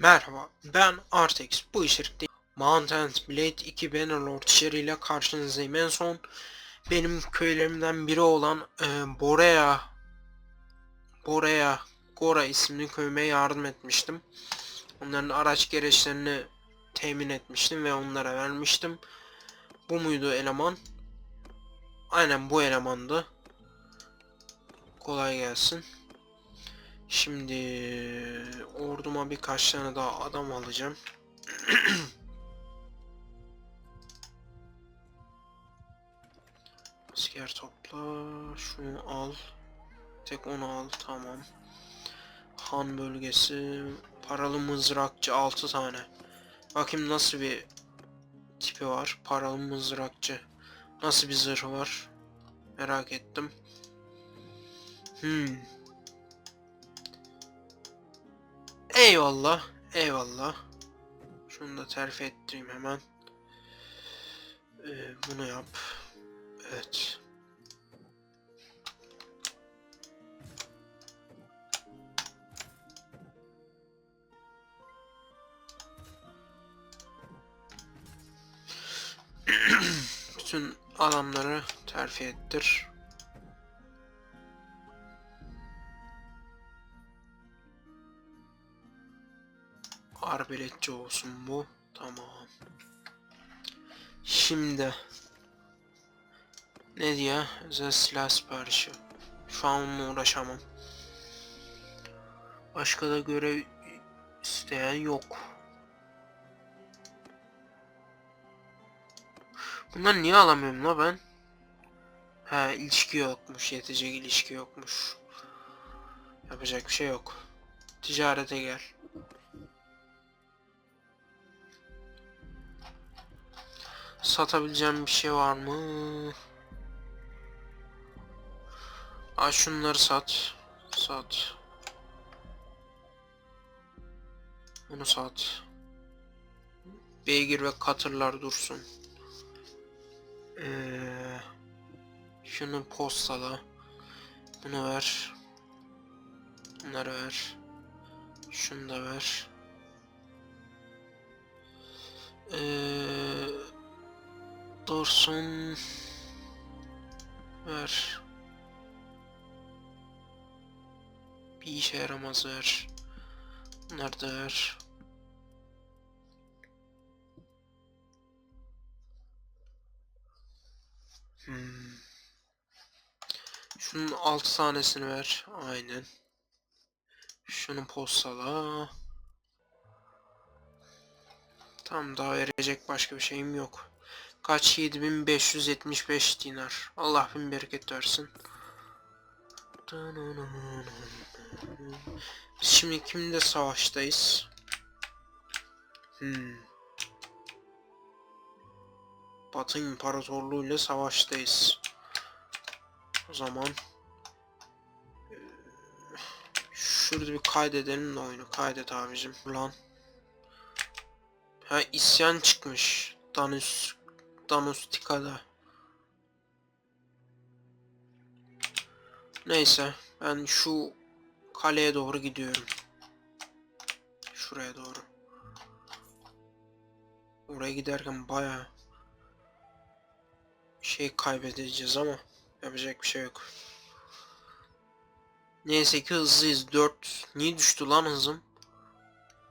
Merhaba, ben Artex. Bu içerikte Mountain Blade 2 Bannerlord içeriğiyle karşınızdayım. En son benim köylerimden biri olan e, Borea Borea Gora isimli köyüme yardım etmiştim. Onların araç gereçlerini temin etmiştim ve onlara vermiştim. Bu muydu eleman? Aynen bu elemandı. Kolay gelsin. Şimdi orduma birkaç tane daha adam alacağım. Asker topla. Şunu al. Tek onu al. Tamam. Han bölgesi. Paralı mızrakçı 6 tane. Bakayım nasıl bir tipi var. Paralı mızrakçı. Nasıl bir zırh var. Merak ettim. Hmm. Eyvallah. Eyvallah. Şunu da terfi ettireyim hemen. Ee, bunu yap. Evet. Bütün adamları terfi ettir. Arbeletçi olsun bu. Tamam. Şimdi ne diye özel silah siparişi. Şu an onunla uğraşamam. Başka da görev isteyen yok. Bunları niye alamıyorum la ben? Ha ilişki yokmuş. Yetecek ilişki yokmuş. Yapacak bir şey yok. Ticarete gel. Satabileceğim bir şey var mı? Aa şunları sat. Sat. Bunu sat. Beygir ve katırlar dursun. Ee, şunu postala. Bunu ver. Bunları ver. Şunu da ver. Dursun. Ver. Bir işe yaramaz ver. Bunları da ver. Hmm. Şunun altı tanesini ver. Aynen. Şunu postala. Tam daha verecek başka bir şeyim yok. Kaç 7575 dinar. Allah bin bereket versin. Biz şimdi kimde savaştayız? Hmm. Batı İmparatorluğu ile savaştayız. O zaman eee, şurada bir kaydedelim de oyunu. Kaydet abicim. Lan. Ha isyan çıkmış. Danus Danustika'da. Neyse ben şu kaleye doğru gidiyorum. Şuraya doğru. Oraya giderken bayağı şey kaybedeceğiz ama yapacak bir şey yok. Neyse ki hızlıyız. 4. Niye düştü lan hızım?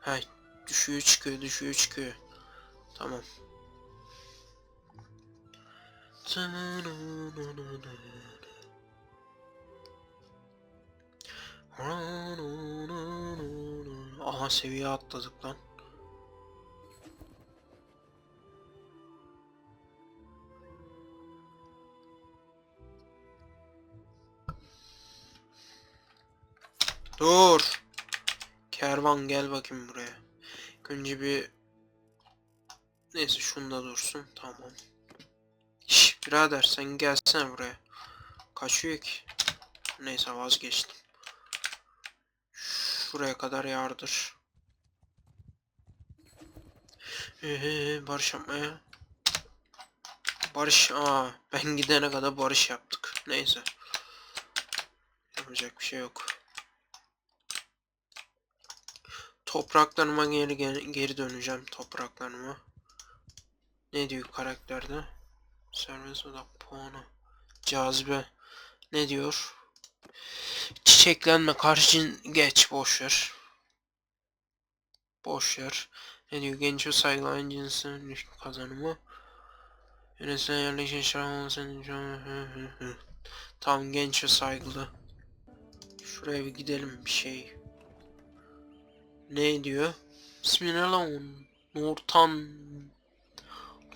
He düşüyor çıkıyor düşüyor çıkıyor. Tamam. Aha seviye atladık lan. Dur. Kervan gel bakayım buraya. Önce bir Neyse şunu da dursun. Tamam. Birader sen gelsene buraya. Kaçıyor ki. Neyse vazgeçtim. Şuraya kadar yardır. Ee, barış yapmaya. Barış. Aa, ben gidene kadar barış yaptık. Neyse. Yapacak bir şey yok. Topraklarıma geri geri, geri döneceğim topraklarıma. Ne diyor karakterde? Serbest odak puanı. Cazibe. Ne diyor? Çiçeklenme karşı geç boş ver. Boş ver. Ne diyor? Genç ve saygılanan cinsin kazanımı. Yönetilen yerleşen şahın senin Tam genç ve saygılı. Şuraya bir gidelim bir şey. Ne diyor? Bismillahirrahmanirrahim. Nortan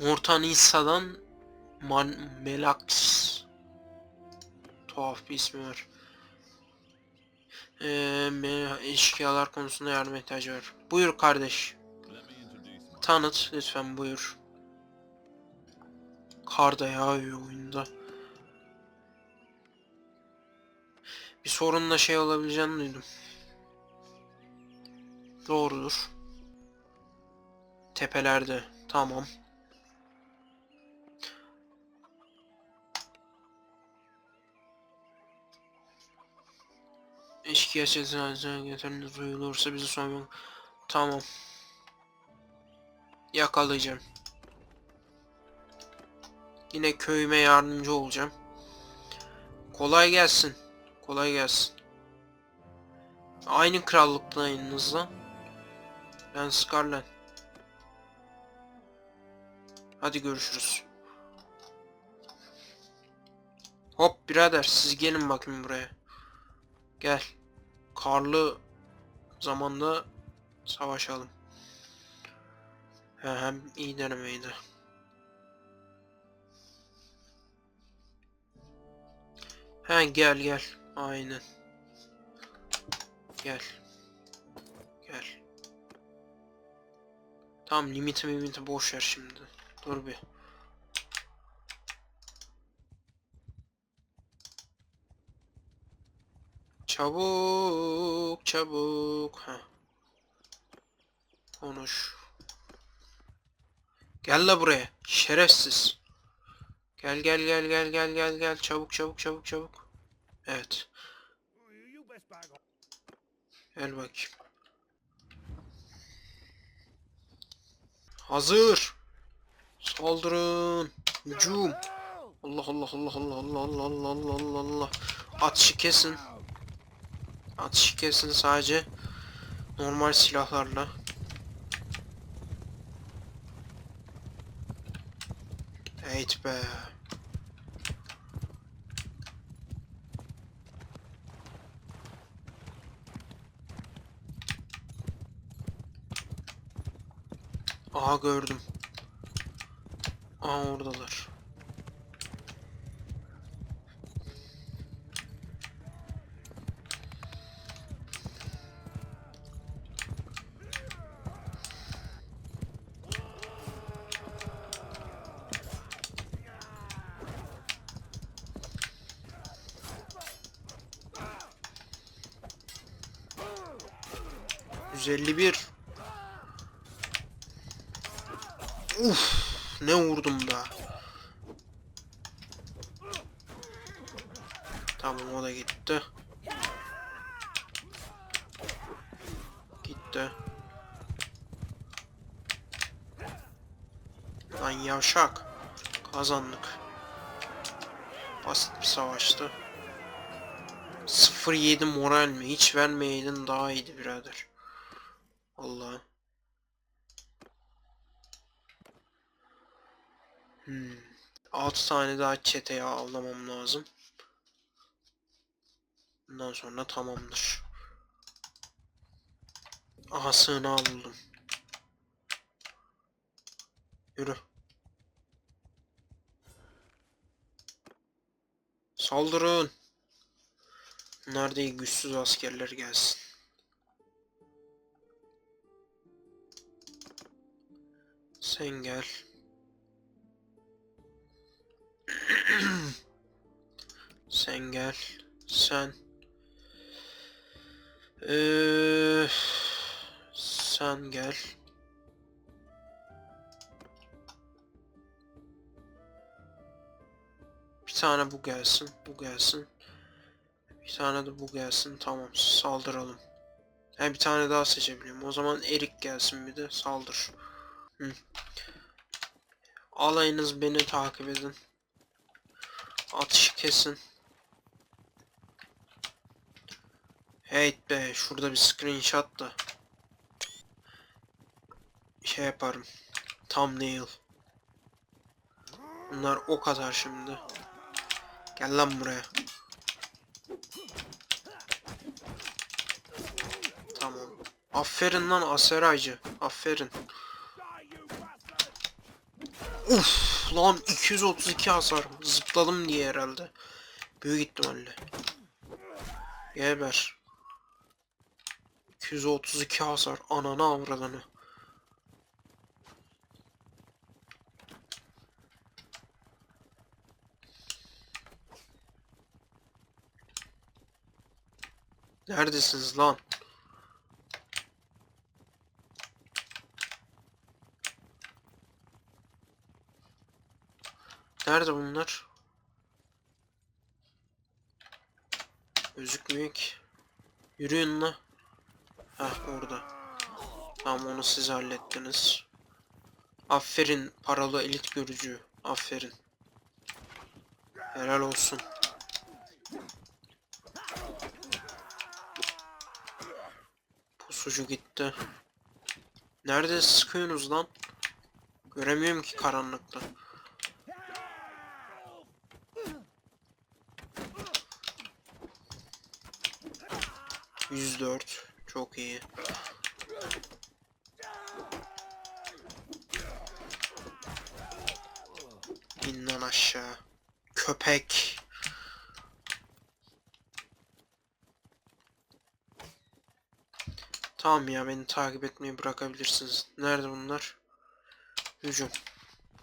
Nortan İsa'dan Man Melax Tuhaf bir ismi var. Ee, eşkıyalar konusunda yardım ihtiyacı var. Buyur kardeş. Tanıt lütfen buyur. Kar da yağıyor oyunda. Bir sorunla şey olabileceğini duydum. Doğrudur. Tepelerde. Tamam. Eşkıya sesini yeterli duyulursa bizi soymak. Tamam. Yakalayacağım. Yine köyüme yardımcı olacağım. Kolay gelsin. Kolay gelsin. Aynı krallıktayız lan. Ben Scarlet. Hadi görüşürüz. Hop birader siz gelin bakayım buraya. Gel. Karlı zamanda savaşalım. He, hem iyi denemeydi. He gel gel. Aynen. Gel. Gel. Tamam limiti limiti boş ver şimdi. Dur bir. Çabuk çabuk. Ha. Konuş. Gel la buraya. Şerefsiz. Gel gel gel gel gel gel gel çabuk çabuk çabuk çabuk. Evet. Gel bakayım. Hazır. Saldırın. Hücum. Allah Allah Allah Allah Allah Allah Allah Allah Allah. Atışı kesin. Atışı kesin sadece. Normal silahlarla. Evet be. Aha gördüm. Aha oradalar. Yüz elli bir. Uf, ne vurdum da. Tamam o da gitti. Gitti. Lan yavşak. Kazandık. Basit bir savaştı. 0-7 moral mi? Hiç vermeyeydin daha iyiydi birader. Allah. Hmm. 6 tane daha çeteye avlamam lazım. Bundan sonra tamamdır. Aha sığınağı buldum. Yürü. Saldırın. Değil güçsüz askerler gelsin. Sen gel. Sen gel. Sen. Ee, sen gel. Bir tane bu gelsin. Bu gelsin. Bir tane de bu gelsin. Tamam saldıralım. Ha bir tane daha seçebiliyorum. O zaman Erik gelsin bir de saldır. Alayınız beni takip edin. Atışı kesin. Hey be şurada bir screenshot da. Şey yaparım. Thumbnail. Bunlar o kadar şimdi. Gel lan buraya. Tamam. Aferin lan Aseraycı. Aferin. Uf lan 232 hasar. Zıpladım diye herhalde. Büyük ihtimalle. Geber. 232 hasar. Ananı avradını. Neredesiniz lan? Nerede bunlar? Gözükmüyor ki. Yürüyün la. Heh orada. Tamam onu siz hallettiniz. Aferin paralı elit görücü. Aferin. Helal olsun. Pusucu gitti. Nerede sıkıyorsunuz lan? Göremiyorum ki karanlıkta. Yüz dört. Çok iyi. İn aşağı. Köpek. Tamam ya beni takip etmeyi bırakabilirsiniz. Nerede bunlar? Hücum.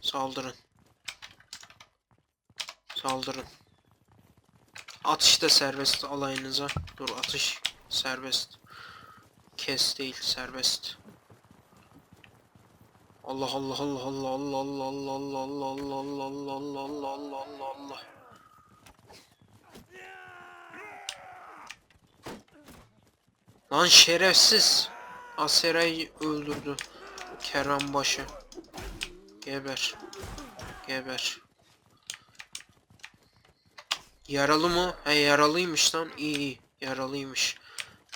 Saldırın. Saldırın. Atış da serbest alayınıza. Dur atış serbest. Kes değil serbest. Allah Allah Allah Allah Allah Allah Allah Allah Allah Allah Allah Allah Allah Allah Allah Allah Lan şerefsiz. Asera'yı öldürdü. Kerembaşı. Geber. Geber. Yaralı mı? He yaralıymış lan. İyi iyi. Yaralıymış.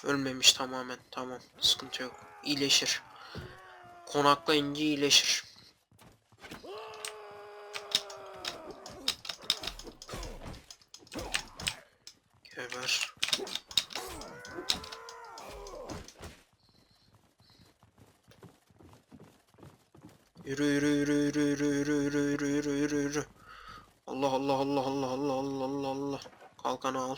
Ölmemiş tamamen. Tamam. Sıkıntı yok. İyileşir. Konaklayınca iyileşir. Geber. Yürü yürü yürü yürü yürü yürü yürü yürü yürü yürü yürü. Allah Allah Allah Allah Allah Allah Allah. Kalkanı al.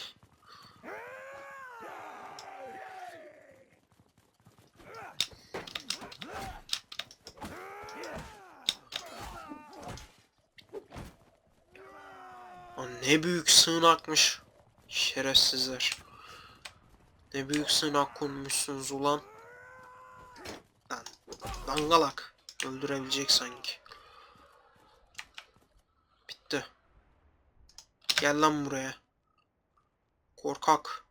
Ne büyük sığınakmış. Şerefsizler. Ne büyük sığınak kurmuşsunuz ulan. Lan dangalak. Öldürebilecek sanki. Bitti. Gel lan buraya. Korkak.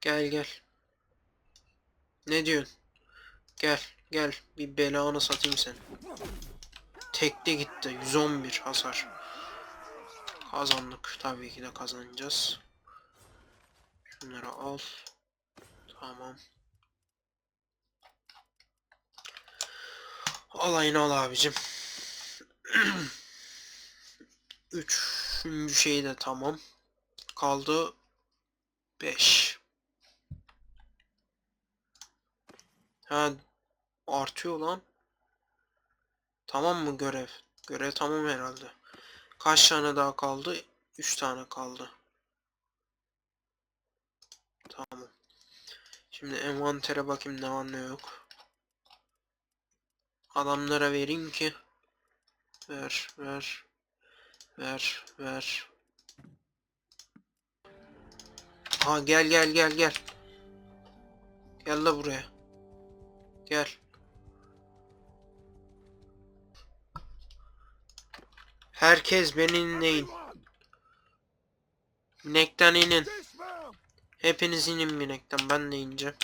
Gel gel. Ne diyorsun? Gel gel bir belanı satayım seni. Tekte gitti. 111 hasar. Kazandık. Tabii ki de kazanacağız. Şunları al. Tamam. Alayını al abicim. Üçüncü şey de tamam. Kaldı 5. Ha artıyor lan. Tamam mı görev? Görev tamam herhalde. Kaç tane daha kaldı? 3 tane kaldı. Tamam. Şimdi envantere bakayım ne var ne yok. Adamlara vereyim ki. Ver, ver. Ver, ver. Ha gel gel gel gel. Gel la buraya. Gel. Herkes beni dinleyin. Binekten inin. Hepiniz inin binekten ben de ineceğim.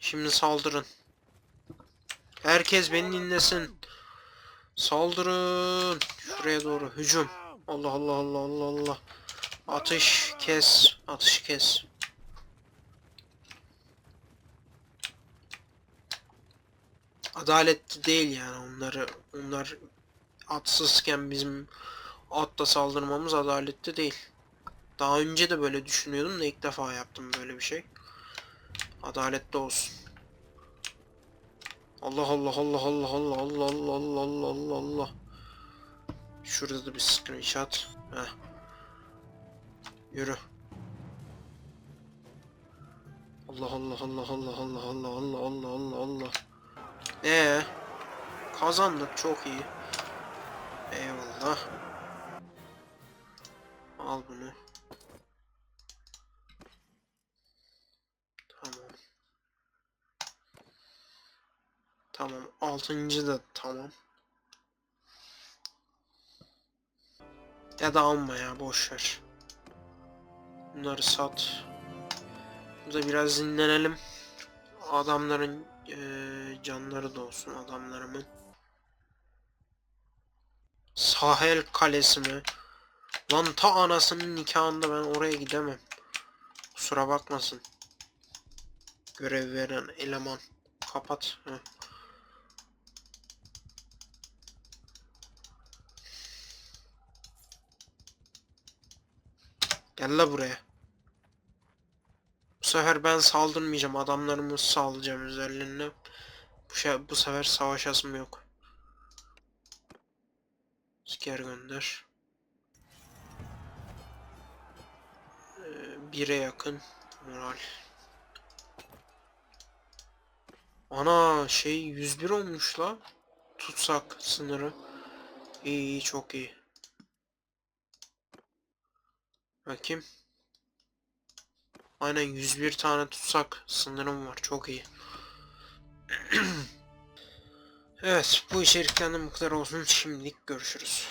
Şimdi saldırın. Herkes beni dinlesin. Saldırın. Şuraya doğru hücum. Allah Allah Allah Allah Allah. Atış kes. Atış kes. Adaletli değil yani onları onlar atsızken bizim atla saldırmamız adaletli değil. Daha önce de böyle düşünüyordum da ilk defa yaptım böyle bir şey. Adaletli olsun. Allah Allah Allah Allah Allah Allah Allah Allah Allah Allah Allah. Şurada da bir screenshot. Heh. Yürü. Allah Allah Allah Allah Allah Allah Allah Allah Allah Allah. Ee, kazandık çok iyi. Eyvallah. Al bunu. Tamam. Tamam. Altıncı da tamam. Ya da alma ya boş ver. Bunları sat. Burada biraz dinlenelim. Adamların eee, canları da olsun adamlarımın. Sahel Kalesi mi? Lan ta anasının nikahında ben oraya gidemem. Kusura bakmasın. Görev veren eleman. Kapat. Heh. Gel la buraya. Bu sefer ben saldırmayacağım. Adamlarımı sağlayacağım üzerlerine. Bu, şey, bu sefer savaşasım yok. Asker gönder. Ee, bire yakın. Moral. Ana şey 101 olmuş la. Tutsak sınırı. İyi iyi çok iyi. Bakayım. Aynen 101 tane tutsak sınırım var. Çok iyi. evet bu içerikten bu kadar olsun. Şimdilik görüşürüz.